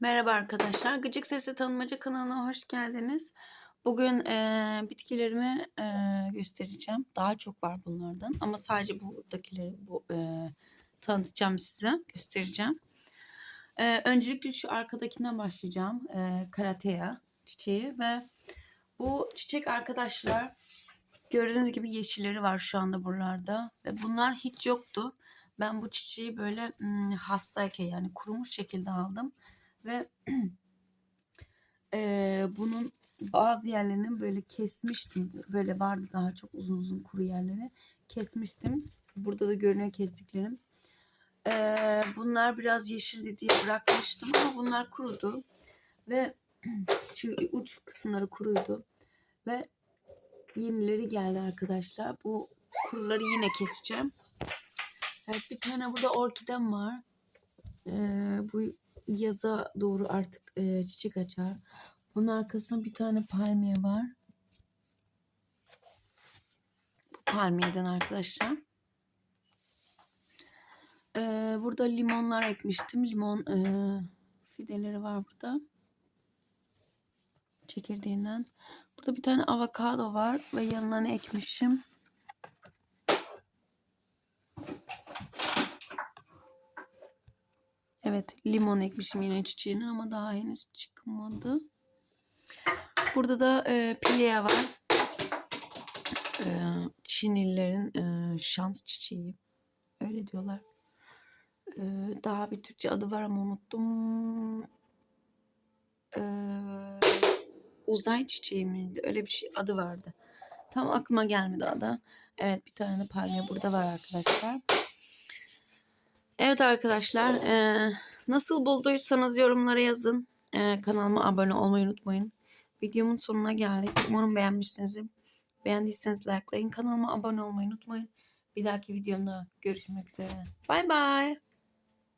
Merhaba arkadaşlar. Gıcık Sesli Tanımaca kanalına hoş geldiniz. Bugün eee, bitkilerimi eee, göstereceğim. Daha çok var bunlardan ama sadece buradakileri bu eee, tanıtacağım size, göstereceğim. Eee, öncelikle şu arkadakinden başlayacağım. Eee Karatea çiçeği ve bu çiçek arkadaşlar gördüğünüz gibi yeşilleri var şu anda buralarda ve bunlar hiç yoktu. Ben bu çiçeği böyle hmm, hastayken yani kurumuş şekilde aldım ve eee, bunun bazı yerlerini böyle kesmiştim. Böyle vardı daha çok uzun uzun kuru yerleri. Kesmiştim. Burada da görünüyor kestiklerim. Eee, bunlar biraz yeşildi diye bırakmıştım ama bunlar kurudu. Ve çünkü uç kısımları kuruydu. Ve yenileri geldi arkadaşlar. Bu kuruları yine keseceğim. Evet bir tane burada orkidem var. Ee, bu yaza doğru artık e, çiçek açar. Bunun arkasında bir tane palmiye var. Bu palmiyeden arkadaşlar. Ee, burada limonlar ekmiştim. Limon e, fideleri var burada. Çekirdeğinden. Burada bir tane avokado var ve yanına ne ekmişim? Evet limon ekmişim yine çiçeğine ama daha henüz çıkmadı. Burada da e, pilea var. E, Çinlilerin e, şans çiçeği. Öyle diyorlar. E, daha bir Türkçe adı var ama unuttum. E, uzay çiçeği miydi? Öyle bir şey adı vardı. Tam aklıma gelmedi adı. Evet bir tane palmiye burada var arkadaşlar. Evet arkadaşlar eee, nasıl bulduysanız yorumlara yazın. Eee, kanalıma abone olmayı unutmayın. Videomun sonuna geldik. Umarım beğenmişsinizdir. Beğendiyseniz likelayın. Kanalıma abone olmayı unutmayın. Bir dahaki videomda görüşmek üzere. Bay bay.